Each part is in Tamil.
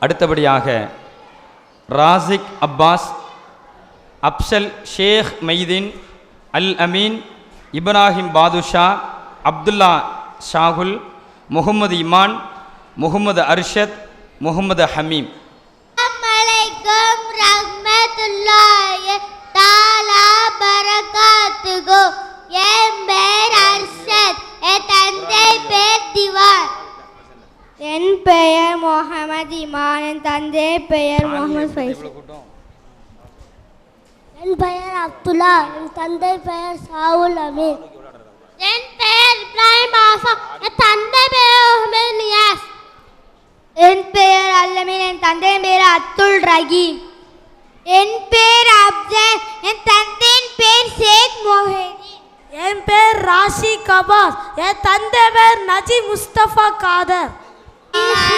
அடுத்தபடியாக ராசிக் அப்பாஸ் அப்சல் ஷேக் மைதீன் அல் அமீன் இப்ராஹிம் பாதுஷா அப்துல்லா ஷாகுல் முகமது இமான் முகமது அர்ஷத் முகமது ஹமீம். தாலா என் பேர் அர்ஷத். என் தந்தை பேர் திவான். என் பெயர் முகமது இமான் என் தந்தை பெயர் முகமது ஃபைஸ். என் பெயர் அப்துல்லா என் தந்தை பெயர் சாவுல் அமீன். என் பெயர் இப்ராஹிம் ஆசா என் தந்தை பெயர் முகமது நியாஸ் என் பெயர் அல்லமீன் என் தந்தை பெயர் அத்துல் ரஹீம். என் பேர் அப்சல் என் தந்தையின் பேர் ஷேக் மொஹிதீன் என் பேர் ராஷி கபாஸ் என் தந்தை பேர் நஜி முஸ்தபா காதர். Uhum.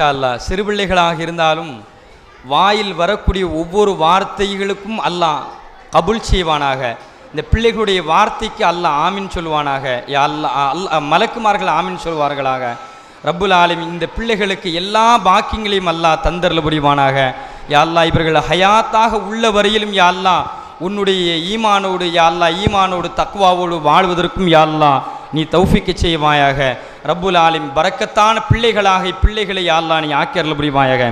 மாஷா அல்லாஹ் சிறுபிள்ளைகளாக இருந்தாலும் வாயில் வரக்கூடிய ஒவ்வொரு வார்த்தைகளுக்கும் அல்லாஹ் கபுல் செய்வானாக. இந்த பிள்ளைகளுடைய வார்த்தைக்கு அல்லாஹ் ஆமீன் சொல்வானாக அல்லா அல்லாஹ் மலக்குமார்கள் ஆமீன் சொல்வார்களாக. ரப்புல் ஆலிம் இந்த பிள்ளைகளுக்கு எல்லா பாக்கியங்களையும் அல்லாஹ் தந்தரல புரிவானாக. யாழ்லா இவர்கள் ஹயாத்தாக உள்ள வரையிலும் யாழ்லா உன்னுடைய ஈமானோடு யாழ்லா ஈமானோடு தக்வாவோடு வாழ்வதற்கும் யாழ்லா நீ தௌஃபிக்க செய்வாயாக. ரப்புல் ஆலிம் பறக்கத்தான பிள்ளைகளாக இப்பிள்ளைகளை யா நீ ஆக்கியர்ல புரிவாயாக.